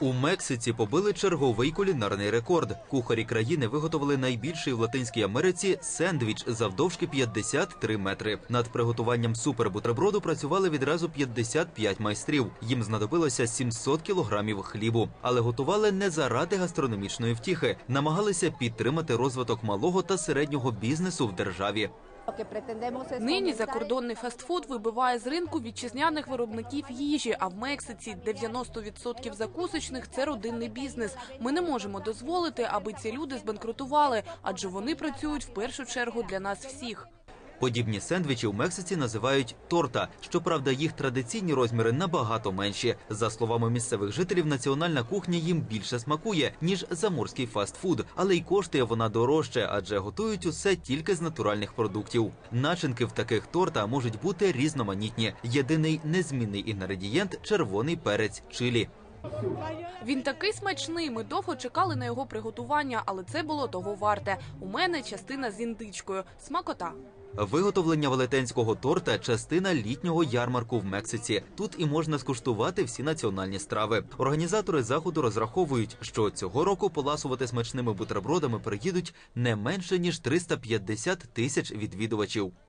У Мексиці побили черговий кулінарний рекорд. Кухарі країни виготовили найбільший в Латинській Америці сендвіч завдовжки 53 метри. Над приготуванням супербутерброду працювали відразу 55 майстрів. Їм знадобилося 700 кілограмів хлібу, але готували не заради гастрономічної втіхи, намагалися підтримати розвиток малого та середнього бізнесу в державі. Нині закордонний фастфуд вибиває з ринку вітчизняних виробників їжі. А в Мексиці 90% закусочних це родинний бізнес. Ми не можемо дозволити, аби ці люди збанкрутували, адже вони працюють в першу чергу для нас всіх. Подібні сендвічі у Мексиці називають торта. Щоправда, їх традиційні розміри набагато менші. За словами місцевих жителів, національна кухня їм більше смакує ніж заморський фастфуд, але й коштує вона дорожче, адже готують усе тільки з натуральних продуктів. Начинки в таких торта можуть бути різноманітні. Єдиний незмінний інгредієнт червоний перець чилі. Він такий смачний. Ми довго чекали на його приготування, але це було того варте. У мене частина з індичкою. Смакота. Виготовлення велетенського торта частина літнього ярмарку в Мексиці. Тут і можна скуштувати всі національні страви. Організатори заходу розраховують, що цього року поласувати смачними бутербродами приїдуть не менше ніж 350 тисяч відвідувачів.